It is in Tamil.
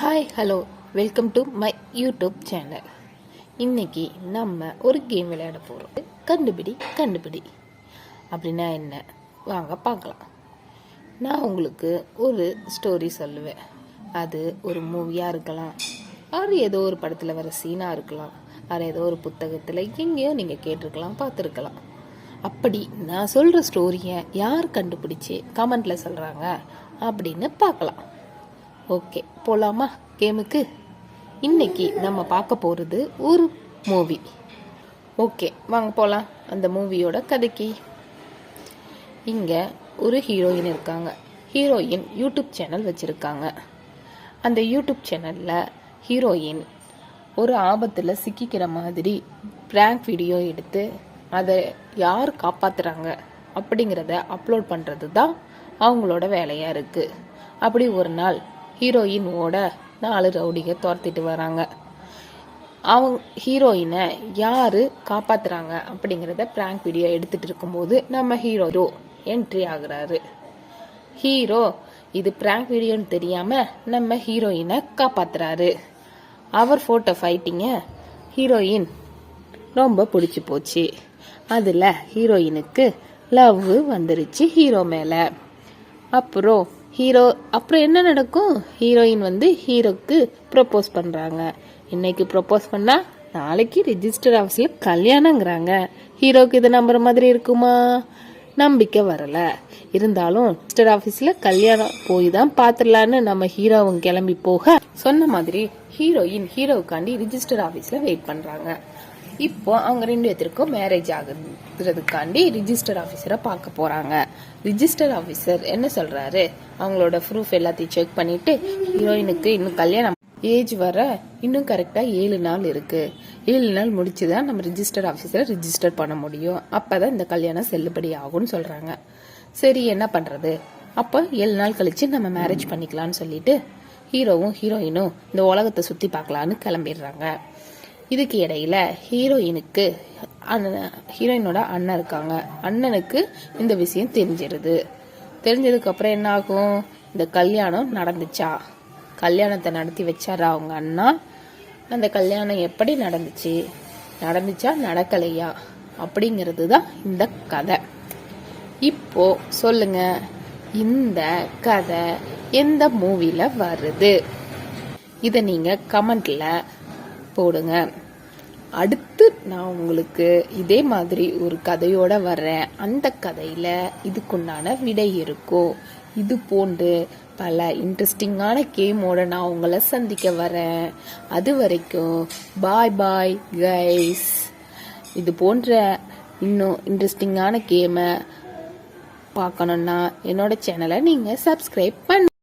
Hi hello welcome to my YouTube channel இன்னைக்கு நம்ம ஒரு கேம் விளையாட போகிறோம் கண்டுபிடி கண்டுபிடி. அப்படின்னா என்ன? வாங்க பார்க்கலாம். நான் உங்களுக்கு ஒரு ஸ்டோரி சொல்லுவேன். அது ஒரு மூவியாக இருக்கலாம். அது ஏதோ ஒரு படத்தில் வர சீனாக இருக்கலாம். அது ஏதோ ஒரு புத்தகத்தில் எங்கேயோ நீங்கள் கேட்டிருக்கலாம் பார்த்துருக்கலாம். அப்படி நான் சொல்கிற ஸ்டோரியை யார் கண்டுபிடிச்சி கமெண்ட்டில் சொல்கிறாங்க அப்படின்னு பார்க்கலாம். ஓகே போகலாமா கேமுக்கு? இன்னைக்கு நம்ம பார்க்க போகிறது ஒரு மூவி. ஓகே வாங்க போகலாம் அந்த மூவியோட கதைக்கு. இங்கே ஒரு ஹீரோயின் இருக்காங்க. ஹீரோயின் யூடியூப் சேனல் வச்சுருக்காங்க. அந்த யூடியூப் சேனலில் ஹீரோயின் ஒரு ஆபத்தில் சிக்கிக்கிற மாதிரி ப்ராங்க் வீடியோ எடுத்து அதை யார் காப்பாற்றுறாங்க அப்படிங்கிறத அப்லோட் பண்ணுறது தான் அவங்களோட வேலையாக இருக்குது அப்படி ஒரு நாள் ஹீரோயினோட நாலு ரவுடிக துரத்திட்டு வராங்க. அவங்க ஹீரோயினை யாரு காப்பாத்துறாங்க அப்படிங்கிறத ப்ராங்க் வீடியோ எடுத்துட்டு இருக்கும்போது நம்ம ஹீரோ என்ட்ரி ஆகுறாரு. ஹீரோ இது ப்ராங்க் வீடியோன்னு தெரியாம நம்ம ஹீரோயினை காப்பாத்துறாரு. அவர் போட்டோ ஃபைட்டிங்க ஹீரோயின் ரொம்ப பிடிச்சி போச்சு. அதில் ஹீரோயினுக்கு லவ் வந்துருச்சு ஹீரோ மேலே. அப்புறம் ஹீரோ அப்புறம் என்ன நடக்கும்? ஹீரோயின் வந்து ஹீரோக்கு ப்ரப்போஸ் பண்ணுறாங்க இன்னைக்கு ப்ரப்போஸ் பண்ணால் நாளைக்கு ரிஜிஸ்டர் ஆஃபீஸில் கல்யாணங்கிறாங்க. ஹீரோக்கு இது நம்புற மாதிரி இருக்குமா? நம்பிக்கை வரல. இருந்தாலும் ரிஜிஸ்டர் ஆஃபீஸில் கல்யாணம் போய் தான் பார்த்துடலான்னு நம்ம ஹீரோவும் கிளம்பி போக சொன்ன மாதிரி ஹீரோயின் ஹீரோவுக்காண்டி ரிஜிஸ்டர் ஆஃபீஸில் வெயிட் பண்ணுறாங்க இப்போ அவங்க ரெண்டு பேத்திற்கும் மேரேஜ் ஆகுறதுக்காண்டி ரிஜிஸ்டர் ஆஃபீஸரை பார்க்க போகிறாங்க ரிஜிஸ்டர் ஆஃபீஸர் என்ன சொல்கிறாரு அவங்களோட ப்ரூஃப் எல்லாத்தையும் செக் பண்ணிவிட்டு ஹீரோயினுக்கு இன்னும் கல்யாணம் ஏஜ் வர இன்னும் கரெக்டாக ஏழு நாள் இருக்குது ஏழு நாள் முடிச்சுதான் நம்ம ரிஜிஸ்டர் ஆஃபீஸரை ரிஜிஸ்டர் பண்ண முடியும். அப்போ தான் இந்த கல்யாணம் செல்லுபடி ஆகும்னு சொல்கிறாங்க சரி என்ன பண்ணுறது அப்போ ஏழு நாள் கழித்து நம்ம மேரேஜ் பண்ணிக்கலாம்னு சொல்லிட்டு ஹீரோவும் ஹீரோயினும் இந்த உலகத்தை சுற்றி பார்க்கலான்னு கிளம்பிடுறாங்க. இதுக்கு இடையில ஹீரோயினுக்கு அண்ணன் ஹீரோயினோட அண்ணன் இருக்காங்க. அண்ணனுக்கு இந்த விஷயம் தெரிஞ்சிருது. தெரிஞ்சதுக்கு அப்புறம் என்ன ஆகும்? இந்த கல்யாணம் நடந்துச்சா? கல்யாணத்தை நடத்தி வச்சாரா அவங்க அண்ணா? அந்த கல்யாணம் எப்படி நடந்துச்சு? நடந்துச்சா? நடக்கலையா? அப்படிங்கிறது தான் இந்த கதை. இப்போ சொல்லுங்க. இந்த கதை எந்த மூவில வருது? இதை நீங்க கமெண்ட்ல போடுங்க. அடுத்து நான் உங்களுக்கு இதே மாதிரி ஒரு கதையோட வர்றேன். அந்த கதையில இதுக்குண்டான விடை இருக்கும் இது போன்று பல இன்ட்ரெஸ்டிங்கான கேமோட நான் உங்களை சந்திக்க வரேன். அது வரைக்கும் பாய் பாய் கைஸ் இது போன்ற இன்னும் இன்ட்ரெஸ்டிங்கான கேமை பார்க்கணுன்னா என்னோட சேனலை நீங்கள் சப்ஸ்கிரைப் பண்ண.